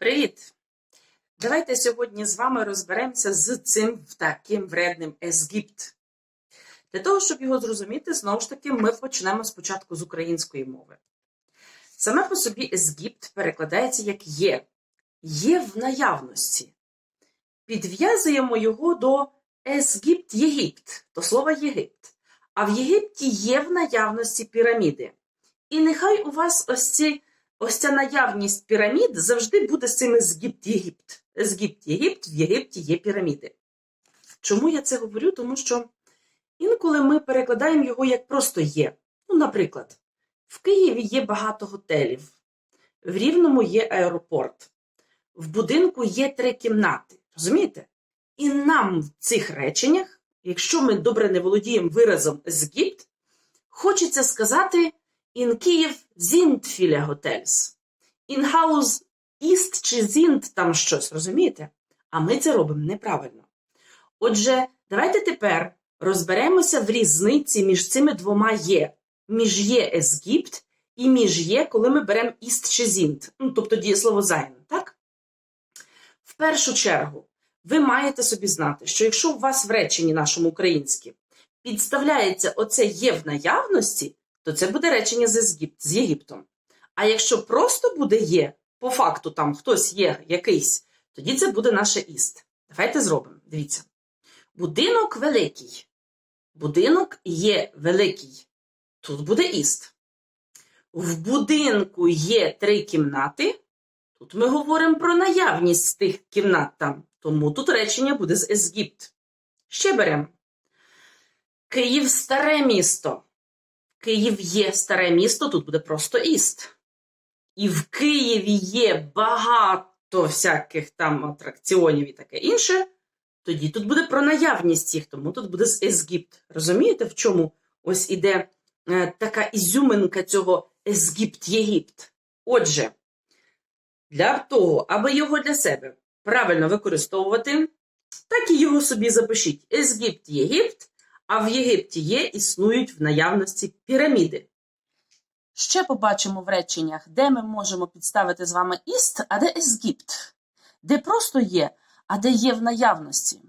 Привіт! Давайте сьогодні з вами розберемося з цим таким вредним Езгіпт. Для того, щоб його зрозуміти, знову ж таки, ми почнемо спочатку з української мови. Саме по собі Езгіпт перекладається як є. Є в наявності. Підв'язуємо його до Езгіпт Єгипт, до слова Єгипт. А в Єгипті є в наявності піраміди. І нехай у вас ось ці ось ця наявність пірамід завжди буде з цим Езгіпт Єгипт. Езгіпт Єгипт, в Єгипті є піраміди. Чому я це говорю? Тому що інколи ми перекладаємо його як просто є. Ну, наприклад, в Києві є багато готелів, в Рівному є аеропорт, в будинку є три кімнати. Розумієте? І нам в цих реченнях, якщо ми добре не володіємо виразом Езгіпт, хочеться сказати In Київ Hotels. In Haus ist чи sind там щось, розумієте? А ми це робимо неправильно. Отже, давайте тепер розберемося в різниці між цими двома є. Між є Езгіпт і між є, коли ми беремо ist чи sind, ну, тобто дієслово sein, так? В першу чергу, ви маєте собі знати, що якщо у вас в реченні нашому українському підставляється оце є в наявності, то це буде речення з, Єгипт, з Єгиптом. А якщо просто буде є, по факту там хтось є якийсь, тоді це буде наше іст. Давайте зробимо. Дивіться. Будинок великий. Будинок є великий. Тут буде іст. В будинку є три кімнати. Тут ми говоримо про наявність тих кімнат там. Тому тут речення буде з Езгіпт. Ще беремо. Київ старе місто. Київ є старе місто, тут буде просто іст. І в Києві є багато всяких там атракціонів і таке інше. Тоді тут буде про наявність їх, тому тут буде Езгіпт. Розумієте, в чому ось іде е, така ізюминка цього Езгіпт-Єгипт? Отже, для того, аби його для себе правильно використовувати, так і його собі запишіть. Езгіпт-Єгипт. А в Єгипті є, існують в наявності піраміди. Ще побачимо в реченнях, де ми можемо підставити з вами іст, а де езгіпт, де просто є, а де є в наявності.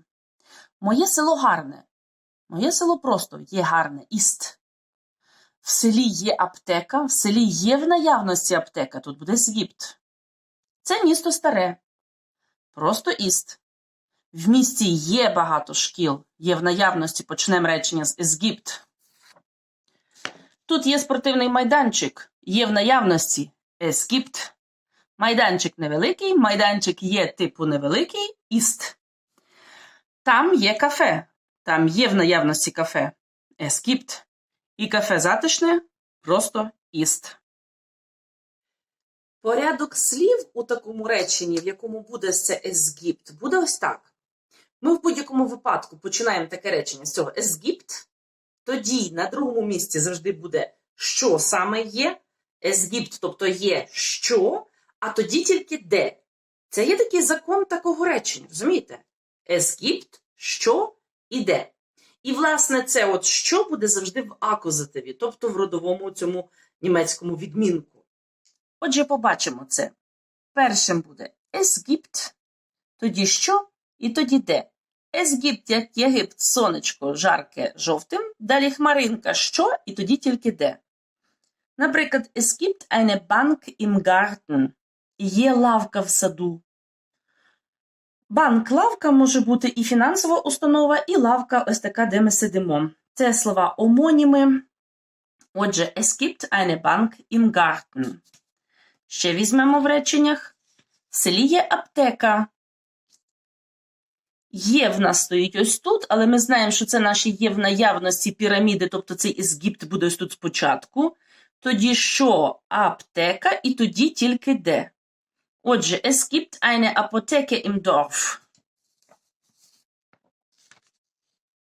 Моє село гарне. Моє село просто є гарне іст. В селі є аптека, в селі є в наявності аптека, тут буде згіпт. Це місто старе. Просто іст. В місті є багато шкіл, є в наявності почнемо речення з Езгіпт. Тут є спортивний майданчик, є в наявності Езгіпт. Майданчик невеликий, майданчик є типу невеликий іст. Там є кафе, там є в наявності кафе Езгіпт. І кафе затишне просто іст. Порядок слів у такому реченні, в якому буде це Езгіпт, буде ось так. Ми в будь-якому випадку починаємо таке речення з цього Езгіпт, тоді на другому місці завжди буде що саме є. Езгіпт, тобто є що, а тоді тільки де. Це є такий закон такого речення, розумієте? Езгіпт, що і де. І, власне, це от що буде завжди в акузативі, тобто в родовому цьому німецькому відмінку. Отже, побачимо це. Першим буде Езгіпт, тоді що і тоді де. Езгіпт, як Єгипт, сонечко, жарке жовтим, далі хмаринка що і тоді тільки де. Наприклад, es gibt eine Bank im Garten. Є лавка в саду. Банк-лавка може бути і фінансова установа, і лавка ось така, де ми сидимо. Це слова омоніми. Отже, es gibt eine Bank im Garten. Ще візьмемо в реченнях. В селі є аптека. Є в нас стоїть ось тут, але ми знаємо, що це наші є в наявності піраміди, тобто цей ізгіпт буде ось тут спочатку. Тоді що аптека, і тоді тільки де. Отже, es gibt eine Apotheke im Dorf.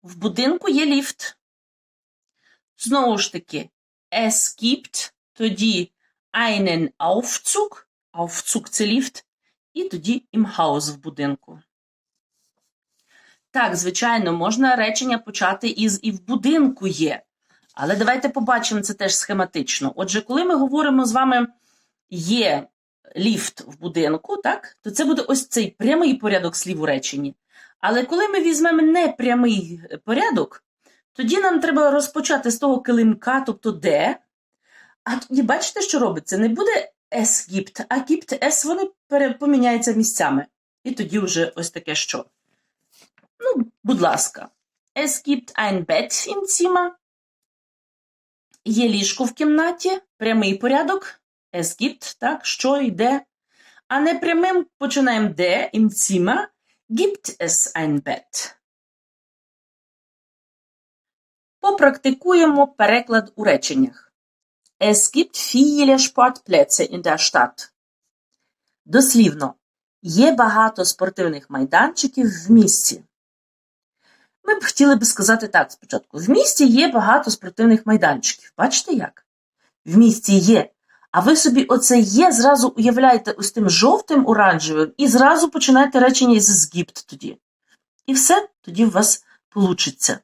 В будинку є ліфт. Знову ж таки, es gibt, тоді einen Aufzug, Aufzug – це ліфт, і тоді im Haus в будинку. Так, звичайно, можна речення почати із і в будинку є. Але давайте побачимо це теж схематично. Отже, коли ми говоримо з вами є ліфт в будинку, так, то це буде ось цей прямий порядок слів у реченні. Але коли ми візьмемо непрямий порядок, тоді нам треба розпочати з того килимка, тобто де. А тоді бачите, що робиться? Не буде es gibt, а gibt es, вони поміняються місцями. І тоді вже ось таке що. Ну, будь ласка. Es gibt ein Bett im Zimmer. Є ліжко в кімнаті, прямий порядок. Es gibt, так, що йде. А не прямим починаємо де, im Zimmer. Gibt es ein Bett? Попрактикуємо переклад у реченнях. Es gibt viele Sportplätze in der Stadt. Дослівно. Є багато спортивних майданчиків в місті. Ми б хотіли би сказати так спочатку. В місті є багато спортивних майданчиків. Бачите як? В місті є. А ви собі оце є, зразу уявляєте ось тим жовтим оранжевим і зразу починаєте речення із згібт тоді. І все тоді у вас получиться.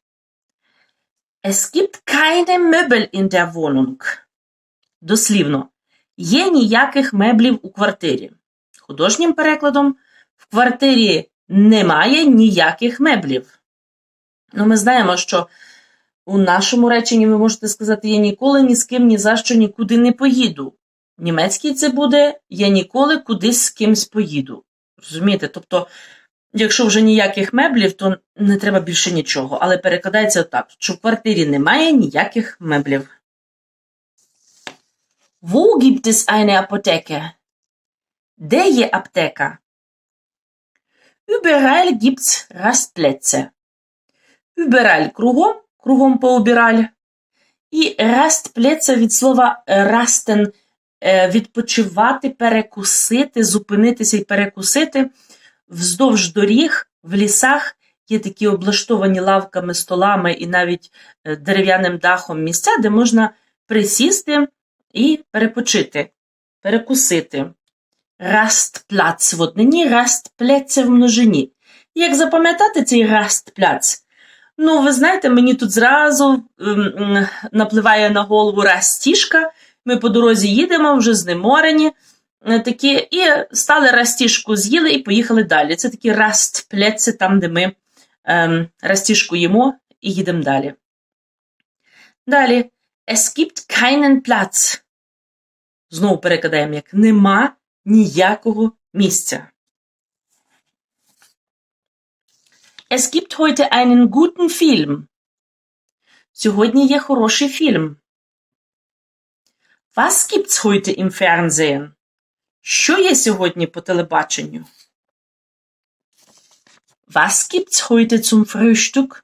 Es gibt keine Möbel in der Wohnung. Дослівно. Є ніяких меблів у квартирі. Художнім перекладом в квартирі немає ніяких меблів. Ну, ми знаємо, що у нашому реченні ви можете сказати я ніколи ні з ким ні за що нікуди не поїду. В німецькій це буде я ніколи кудись з кимсь поїду. Розумієте? Тобто, якщо вже ніяких меблів, то не треба більше нічого. Але перекладається так, що в квартирі немає ніяких меблів. Wo gibt es eine Apotheke? Де є аптека? Überall gibt's Rastplätze. Überall кругом, кругом поубираль. І Rastplätze від слова rasten е, відпочивати, перекусити, зупинитися і перекусити. Вздовж доріг, в лісах є такі облаштовані лавками, столами і навіть е, дерев'яним дахом місця, де можна присісти і перепочити, перекусити. Растплац в однині, растплеце в множині. Як запам'ятати цей растпляц? Ну, ви знаєте, мені тут зразу ем, напливає на голову растішка. Ми по дорозі їдемо, вже знеморені. е, Такі, і стали растішку, з'їли і поїхали далі. Це такі растплеці, там, де ми ем, растішку їмо і їдемо далі. Далі. Es gibt keinen Platz. Знову перекладаємо як нема ніякого місця. Es gibt heute einen guten Film. Сьогодні є хороший фільм. Was gibt's heute im Fernsehen? Що є сьогодні по телебаченню? Was gibt's heute zum Frühstück?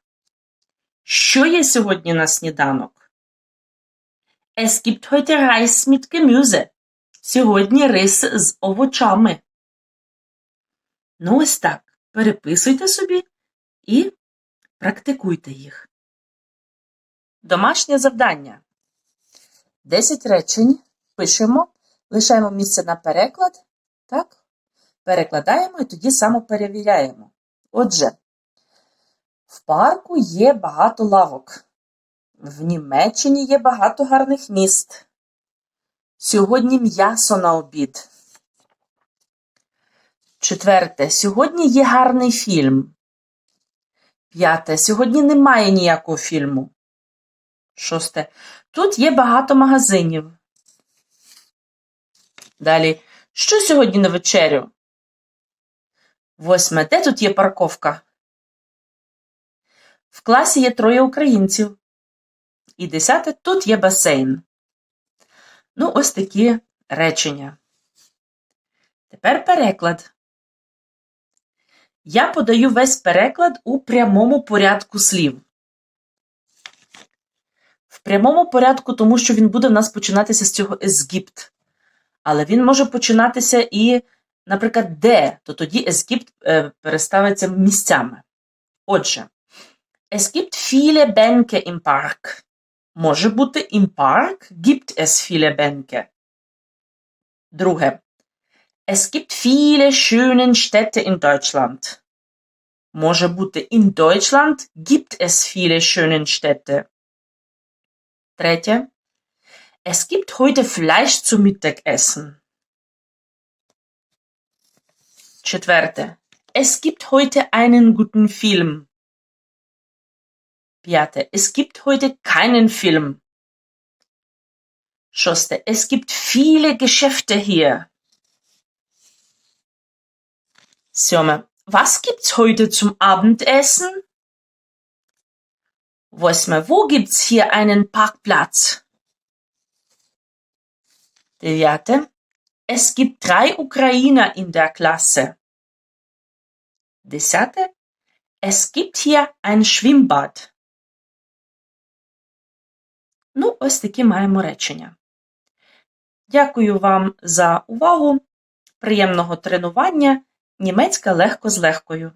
Що є сьогодні на сніданок? Es gibt heute Reis mit Gemüse. Сьогодні рис з овочами. Ну, ось так. Переписуйте собі і практикуйте їх. Домашнє завдання. 10 речень пишемо, лишаємо місце на переклад. Так? Перекладаємо і тоді самоперевіряємо. Отже, в парку є багато лавок. В Німеччині є багато гарних міст. Сьогодні м'ясо на обід. Четверте. Сьогодні є гарний фільм. П'яте. Сьогодні немає ніякого фільму. Шосте. Тут є багато магазинів. Далі. Що сьогодні на вечерю? Восьме. Де тут є парковка? В класі є троє українців. І десяте. Тут є басейн. Ну, ось такі речення. Тепер переклад. Я подаю весь переклад у прямому порядку слів. В прямому порядку, тому що він буде в нас починатися з цього езгіпт. Але він може починатися і, наприклад, де, то тоді езгіпт е, переставиться місцями. Отже, gibt viele Bänke im Park. Може бути im Park gibt es viele Bänke. Друге. Es gibt viele schöne Städte in Deutschland. Може бути in Deutschland gibt es viele schöne Städte. Третє. Es gibt heute Fleisch zum Mittagessen. Четверте. Es gibt heute einen guten Film. П'яте. Es gibt heute keinen Film. Шосте. Es gibt viele Geschäfte hier. Сьоме. Was gibt's heute zum Abendessen? Восьме. Wo gibt's hier einen Parkplatz? Дев'яте. Es gibt drei Ukrainer in der Klasse. Десяте. Es gibt hier ein Schwimmbad. Ну, ось такі маємо речення. Дякую вам за увагу. Приємного тренування. Німецька легко з легкою.